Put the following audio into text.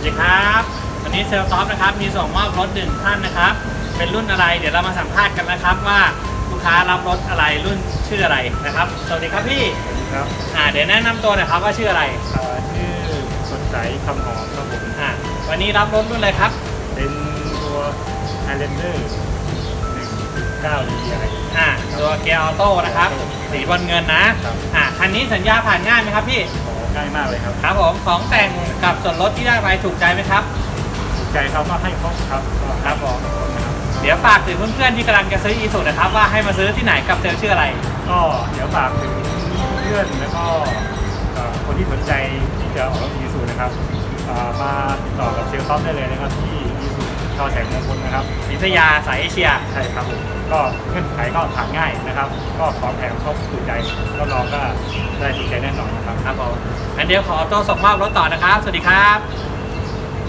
วัสดีครับวันนี้เซลล์ท็อปนะครับมีส่งมอบรถหนึ่งท่านนะครับ เป็นรุ่นอะไรเดี๋ยวเรามาสัมภาษณ์กันนะครับว่าลูกค้ารับรถอะไรรุ่นชื่ออะไรนะครับ สวัสดีครับพี่ครับอ่าเดี๋ยวแนะนำตัวหน่อยครับว่าชื่ออะไรอ่าชื่อสดใสคำหอมครับผมอ่าวันนี้รับรถรุ่นอะไรครับเป็นตัว Highlander 1.9 DI อ่าตัวเกียร์ออโต้นะครับสีบอลเงินนะครับ อ่าคันนี้สัญญาผ่านง่ายไหมครับพี่ ของ่ายมากเลยครับ ครับผมของแต่งกับ ส่วนลดที่ได้ไปถูกใจไหมครับถูกใจเขาก็ให้ครบครับก็ครับผมนะครับเดี๋ยวฝากถึงเพื่อนๆที่กำลังจะซื้ออีสุนะครับว่าให้มาซื้อที่ไหนกับเซลล์ชื่ออะไร ก็เดี๋ยวฝากถึงเพื่อนแล้วก็เอ่อคนที่สนใจที่จะออกรถอีซูนะครับอ่ามาติดต่อกับเซลล์ท็อปได้เลยนะครับที่อีซูชอแสงมงคลนะครับ วิทยาสายเอเชีย ใช่ครับผม ก็เงื่อนไขก็ผ่านง่ายนะครับ ก็ของแถมครบถูกใจก็ลองก็ได้ถูกใจแน่นอนนะครับครับผมงั้นเดี๋ยวขอตัวส่งมอบรถต่อนะครับ สวัสดีครับ